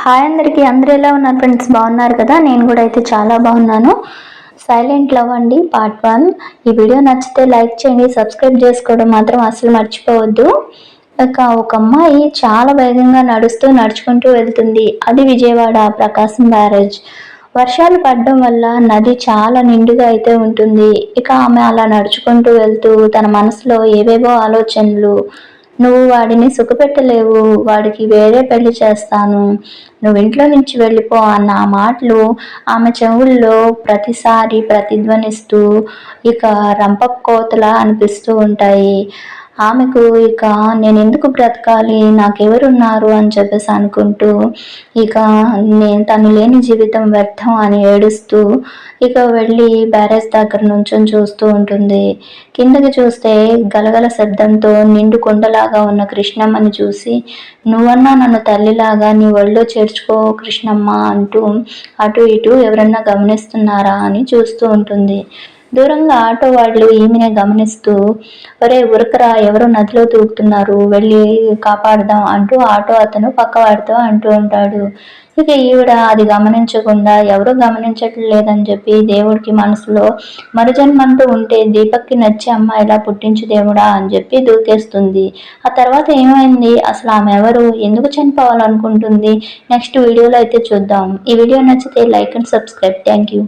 Hi అందరికీ అందరూ ఎలా ఉన్నారు ఫ్రెండ్స్ బాగున్నారు కదా? నేను కూడా అయితే చాలా బాగున్నాను. సైలెంట్ లవ్ అండి పార్ట్ వన్ ఈ వీడియో నచ్చితే లైక్ చేయండి సబ్స్క్రైబ్ చేసుకోవడం మాత్రం అసలు మర్చిపోవద్దు. ఇక ఒక అమ్మాయి చాలా వేగంగా నడుస్తూ నడుచుకుంటూ వెళ్తుంది. అది విజయవాడ ప్రకాశం బ్యారేజ్. వర్షాలు పడడం వల్ల నది చాలా నిండుగా అయితే ఉంటుంది. ఇక ఆమె అలా నడుచుకుంటూ వెళ్తూ తన మనసులో ఏవేవో ఆలోచనలు నువ్వు వాడిని సుఖపెట్టలేవు వాడికి వేరే పెళ్ళి చేస్తాను. నువ్వు ఇంట్లో నుంచి వెళ్ళిపో అన్న ఆ మాటలు ఆమె చెవుల్లో ప్రతిసారి ప్రతిధ్వనిస్తూ ఇక రంప కోతలా అనిపిస్తూ ఉంటాయి. ఆమెకు ఇక నేను ఎందుకు బ్రతకాలి? నాకెవరున్నారు? అని చెప్పేసి అనుకుంటూ ఇక నేను తను లేని జీవితం వ్యర్థం అని ఏడుస్తూ ఇక వెళ్ళి బ్యారేజ్ దగ్గర నుంచొని చూస్తూ ఉంటుంది. కిందకి చూస్తే గలగల శబ్దంతో నిండు కొండలాగా ఉన్న కృష్ణమ్మని చూసి నువ్వన్నా నన్ను తల్లిలాగా నీ ఒళ్ళో చేర్చుకో కృష్ణమ్మ అంటూ అటు ఇటు ఎవరన్నా గమనిస్తున్నారా అని చూస్తూ ఉంటుంది. దూరంగా ఆటో వాళ్ళు ఈమెనే గమనిస్తూ ఒరే ఉరకరా ఎవరో నదిలో దూకుతున్నారు వెళ్ళి కాపాడదాం అంటూ ఆటో అతను పక్కవాడితో అంటూ ఉంటాడు. ఇక ఈవిడ అది గమనించకుండా ఎవరు గమనించట్లేదని చెప్పి దేవుడికి మనసులో మరుజన్మంటూ ఉంటే దీపక్కి నచ్చి అమ్మ ఇలా పుట్టించు దేవుడా అని చెప్పి దూకేస్తుంది. ఆ తర్వాత ఏమైంది? అసలు ఆమె ఎవరు? ఎందుకు చనిపోవాలనుకుంటుంది? నెక్స్ట్ వీడియోలో అయితే చూద్దాం. ఈ వీడియో నచ్చితే like and subscribe. Thank you.